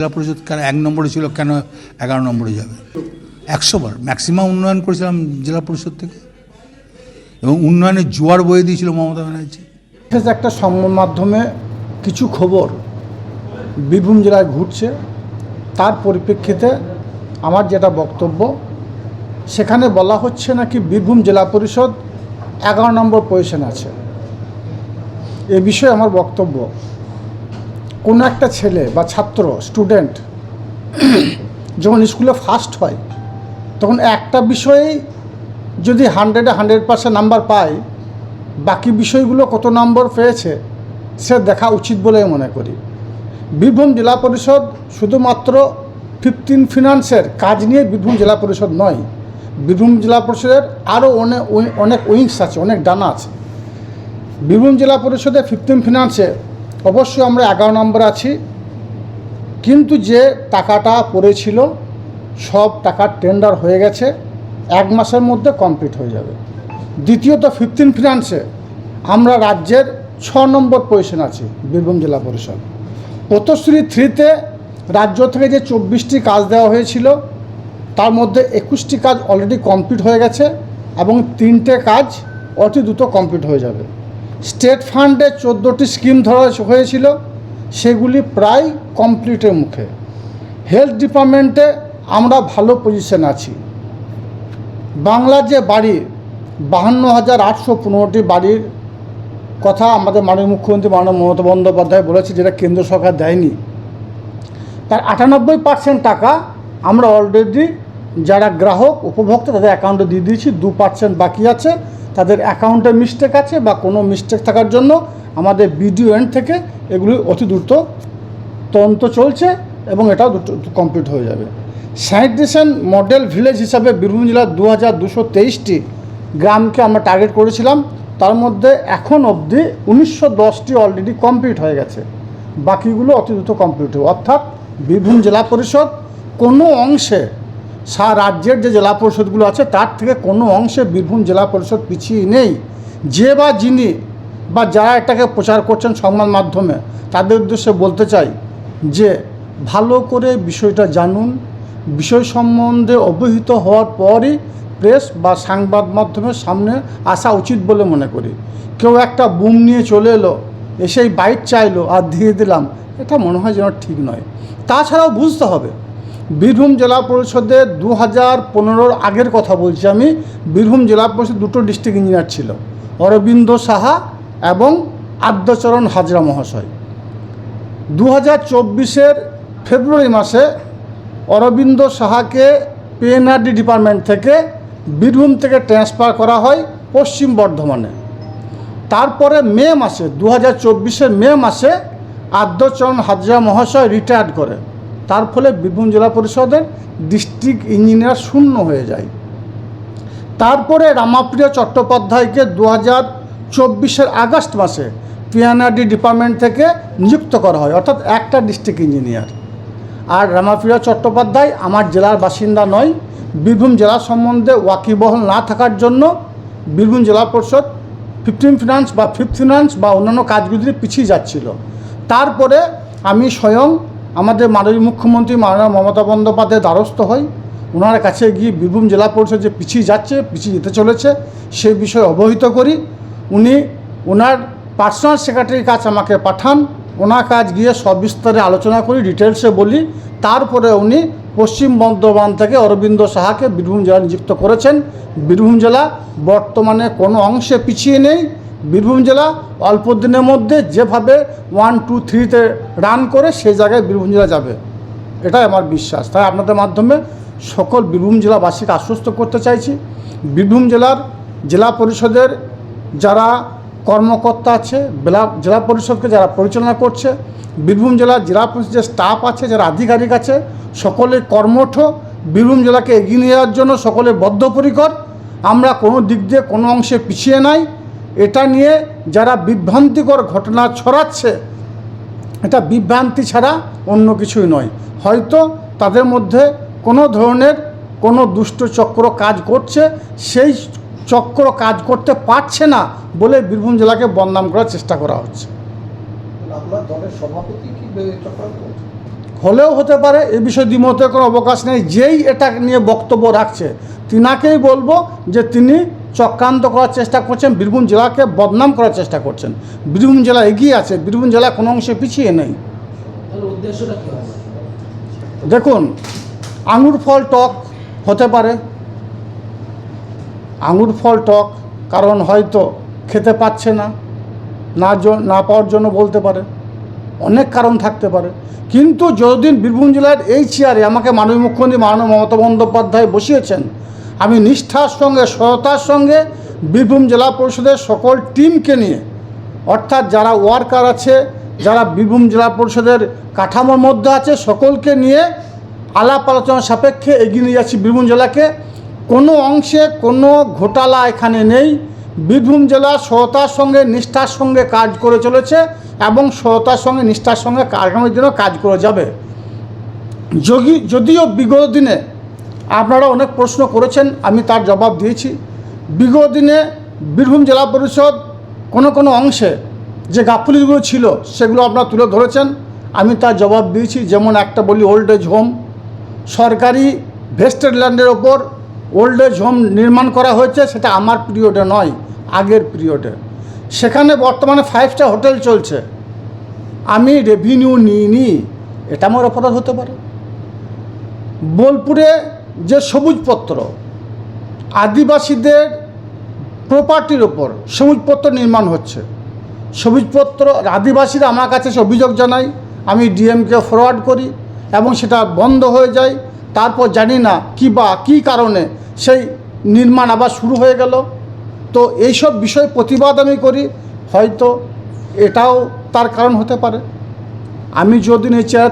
জেলা পরিষদ কেন এক নম্বরে ছিল, কেন এগারো নম্বরে যাবে? একশো বার। ম্যাক্সিমাম উন্নয়ন করেছিলাম জেলা পরিষদ থেকে। এবং উন্নয়নের জোয়ার বয়ে দিয়েছিল মমতা ব্যানার্জি। একটা সংবাদ মাধ্যমে কিছু খবর বীরভূম জেলায় ঘুরছে। তার পরিপ্রেক্ষিতে আমার যেটা বক্তব্য, সেখানে বলা হচ্ছে নাকি বীরভূম জেলা পরিষদ এগারো নম্বর পজিশন আছে। এ বিষয়ে আমার বক্তব্য। কোনো একটা ছেলে বা ছাত্র স্টুডেন্ট যখন স্কুলে ফার্স্ট হয় তখন একটা বিষয়েই যদি হান্ড্রেডে হান্ড্রেড পার্সেন্ট নাম্বার পায় বাকি বিষয়গুলো কত নম্বর পেয়েছে সে দেখা উচিত বলে মনে করি। বীরভূম জেলা পরিষদ শুধুমাত্র ফিফটিন ফিনান্সের কাজ নিয়ে বীরভূম জেলা পরিষদ নয় বীরভূম জেলা পরিষদের আরও অনেক অনেক উইংস আছে অনেক ডানা আছে। বীরভূম জেলা পরিষদে ফিফটিন ফিনান্সে অবশ্যই আমরা এগারো নম্বর আছি। কিন্তু যে টাকাটা পড়েছিল, সব টাকার টেন্ডার হয়ে গেছে, এক মাসের মধ্যে কমপ্লিট হয়ে যাবে। দ্বিতীয়ত ফিফটিন ফিনান্সে আমরা রাজ্যের ছ নম্বর পজিশন আছি, বীরভূম জেলা পরিষদ। পথশ্রী থ্রিতে রাজ্য থেকে যে চব্বিশটি কাজ দেওয়া হয়েছিল, তার মধ্যে একুশটি কাজ অলরেডি কমপ্লিট হয়ে গেছে এবং তিনটে কাজ অতি দ্রুত কমপ্লিট হয়ে যাবে। স্টেট ফান্ডে চোদ্দোটি স্কিম ধরা হয়েছিল, সেগুলি প্রায় কমপ্লিটের মুখে। হেলথ ডিপার্টমেন্টে আমরা ভালো পজিশন আছি। বাংলার যে বাড়ি, বাহান্ন হাজার আটশো পনেরোটি বাড়ির কথা আমাদের মাননীয় মুখ্যমন্ত্রী মাননীয় মমতা বন্দ্যোপাধ্যায় বলেছে, যেটা কেন্দ্র সরকার দেয়নি। তার আটানব্বই পার্সেন্ট টাকা আমরা অলরেডি যারা গ্রাহক, উপভোক্তা, তাদের অ্যাকাউন্টে দিয়ে দিয়েছি, দু পার্সেন্ট বাকি আছে। তাদের অ্যাকাউন্টে মিস্টেক আছে বা কোনো মিস্টেক থাকার জন্য আমাদের বিডিও এন্ড থেকে এগুলি অতি দ্রুত তদন্ত চলছে এবং এটাও কমপ্লিট হয়ে যাবে। স্যানিটেশন মডেল ভিলেজ হিসাবে বীরভূম জেলার দু হাজার দুশো তেইশটি গ্রামকে আমরা টার্গেট করেছিলাম। তার মধ্যে এখন অবধি উনিশশো দশটি অলরেডি কমপ্লিট হয়ে গেছে। বাকিগুলো অতি দ্রুত কমপ্লিট হবে অর্থাৎ বীরভূম জেলা পরিষদ কোনো অংশে সারা রাজ্যের যে জেলা পরিষদগুলো আছে, তার থেকে কোনো অংশে বীরভূম জেলা পরিষদ পিছিয়ে নেই। যে বা যিনি বা যারা এটাকে প্রচার করছেন সংবাদ মাধ্যমে, তাদের উদ্দেশ্যে বলতে চাই যে, ভালো করে বিষয়টা জানুন। বিষয় সম্বন্ধে অবহিত হওয়ার পরই প্রেস বা সংবাদ মাধ্যমের সামনে আসা উচিত বলে মনে করি। কেউ একটা বুম নিয়ে চলে এলো, এসেই বাইক চাইলো, আর দিয়ে দিলাম। এটা মনে হয় যেন ঠিক নয়। তাছাড়াও বুঝতে হবে বীরভূম জেলা পরিষদে দু হাজার পনেরোর আগের কথা বলছি আমি। বীরভূম জেলা পরিষদ দুটো ডিস্ট্রিক্ট ইঞ্জিনিয়ার ছিল। অরবিন্দ সাহা এবং আদ্যচরণ হাজরা মহাশয়। দু হাজার চব্বিশের ফেব্রুয়ারি মাসে অরবিন্দ সাহাকে পিএনআরডি ডিপার্টমেন্ট থেকে বীরভূম থেকে ট্রান্সফার করা হয় পশ্চিম বর্ধমানে। তারপরে মে মাসে দু হাজার চব্বিশের মে মাসে আদ্যচরণ হাজরা মহাশয় রিটায়ার্ড করে। তার ফলে বীরভূম জেলা পরিষদের ডিস্ট্রিক্ট ইঞ্জিনিয়ার শূন্য হয়ে যায়। তারপরে রামাপ্রিয় চট্টোপাধ্যায়কে দু হাজার চব্বিশের আগস্ট মাসে পিএনআরডি ডিপার্টমেন্ট থেকে নিযুক্ত করা হয়, অর্থাৎ একটা ডিস্ট্রিক্ট ইঞ্জিনিয়ার। আর রামাপ্রিয় চট্টোপাধ্যায় আমার জেলার বাসিন্দা নয়, বীরভূম জেলা সম্বন্ধে ওয়াকিবহল না থাকার জন্য বীরভূম জেলা পরিষদ ফিফটিন ফিনান্স বা ফিফথ ফিনান্স বা অন্যান্য কাজগুলি পিছিয়ে যাচ্ছিল। তারপরে আমি স্বয়ং আমাদের মাননীয় মুখ্যমন্ত্রী মাননীয় মমতা বন্দ্যোপাধ্যায়ের দ্বারস্থ হই। ওনার কাছে গিয়ে বীরভূম জেলা পরিষদ যে পিছিয়ে যাচ্ছে, পিছিয়ে যেতে চলেছে সেই বিষয়ে অবহিত করি। উনি ওনার পার্সোনাল সেক্রেটারির কাছে আমাকে পাঠান। ওনার কাজ গিয়ে সবিস্তারে আলোচনা করি ডিটেলসে বলি। তারপরে উনি পশ্চিম বর্ধমান থেকে অরবিন্দ সাহাকে বীরভূম জেলা নিযুক্ত করেছেন। বীরভূম জেলা বর্তমানে কোনো অংশে পিছিয়ে নেই। বীরভূম জেলা অল্প দিনের মধ্যে যেভাবে ওয়ান টু থ্রিতে রান করে সেই জায়গায় বীরভূম জেলা যাবে। এটাই আমার বিশ্বাস। তাই আপনাদের মাধ্যমে সকল বীরভূম জেলাবাসীকে আশ্বস্ত করতে চাইছি। বীরভূম জেলার জেলা পরিষদের যারা কর্মকর্তা আছে জেলা পরিষদকে যারা পরিচালনা করছে, বীরভূম জেলার জেলা পরিষদের স্টাফ আছে, যারা আধিকারিক আছে, সকলে কর্মঠ। বীরভূম জেলাকে এগিয়ে নিয়ে যাওয়ার জন্য সকলে বদ্ধপরিকর। আমরা কোনো দিক দিয়ে কোনো অংশে পিছিয়ে নাই। এটা নিয়ে যারা বিভ্রান্তিকর ঘটনা ছড়াচ্ছে এটা বিভ্রান্তি ছাড়া অন্য কিছুই নয়। হয়তো তাদের মধ্যে কোনো ধরনের কোনো দুষ্ট চক্র কাজ করছে সেই চক্র কাজ করতে পারছে না বলে বীরভূম জেলাকে বদনাম করার চেষ্টা করা হচ্ছে? হলেও হতে পারে এ বিষয়ে দ্বিমতের কোনো অবকাশ নেই। যেই এটা নিয়ে বক্তব্য রাখছে তিনাকেই বলব যে তিনি চক্রান্ত করার চেষ্টা করছেন বীরভূম জেলাকে বদনাম করার চেষ্টা করছেন। বীরভূম জেলা এগিয়ে আছে বীরভূম জেলা কোনো অংশে পিছিয়ে নেই। দেখুন আঙুর ফল টক হতে পারে। আঙুর ফল টক কারণ হয়তো খেতে পাচ্ছে না না না পাওয়ার জন্য বলতে পারে। অনেক কারণ থাকতে পারে। কিন্তু যতদিন বীরভূম জেলার এই চেয়ারে আমাকে মাননীয় মুখ্যমন্ত্রী মাননীয় মমতা বন্দ্যোপাধ্যায় বসিয়েছেন আমি নিষ্ঠার সঙ্গে, সততার সঙ্গে বীরভূম জেলা পরিষদের সকল টিমকে নিয়ে, অর্থাৎ যারা ওয়ার্কার আছে, যারা বীরভূম জেলা পরিষদের কাঠামোর মধ্যে আছে, সকলকে নিয়ে আলাপ আলোচনা সাপেক্ষে এগিয়ে নিয়ে যাচ্ছি বীরভূম জেলাকে। কোনো অংশে কোনো ঘোটালা এখানে নেই। বীরভূম জেলা সততার সঙ্গে, নিষ্ঠার সঙ্গে কাজ করে চলেছে এবং সততার সঙ্গে, নিষ্ঠার সঙ্গে আগামী দিনেও কাজ করে যাবে। যোগী, যদিও বিগত দিনে আপনারা অনেক প্রশ্ন করেছেন, আমি তার জবাব দিয়েছি। বিগত দিনে বীরভূম জেলা পরিষদ কোনো কোনো অংশে যে গাফিলতিগুলো ছিল, সেগুলো আপনারা তুলে ধরেছেন। আমি তার জবাব দিয়েছি, যেমন একটা বলি ওল্ড এজ হোম সরকারি ভেস্টেড ল্যান্ডের ওপর ওল্ড এজ হোম নির্মাণ করা হয়েছে, সেটা আমার পিরিয়ডে নয়, আগের পিরিয়ডে সেখানে বর্তমানে ফাইভ স্টার হোটেল চলছে। আমি রেভিনিউ নিইনি, এটা আমার অপরাধ হতে পারে। বোলপুরে যে সবুজপত্র, আদিবাসীদের প্রপার্টির ওপর সবুজপত্র নির্মাণ হচ্ছে। সবুজপত্র, আদিবাসীরা আমার কাছে এসে অভিযোগ জানায়, আমি ডিএমকে ফরওয়ার্ড করি এবং সেটা বন্ধ হয়ে যায়। তারপর জানি না কি বা কী কারণে সেই নির্মাণ আবার শুরু হয়ে গেল। তো এইসব বিষয় প্রতিবাদ আমি করি, হয়তো এটাও তার কারণ হতে পারে। আমি যদিন এই চেয়ারে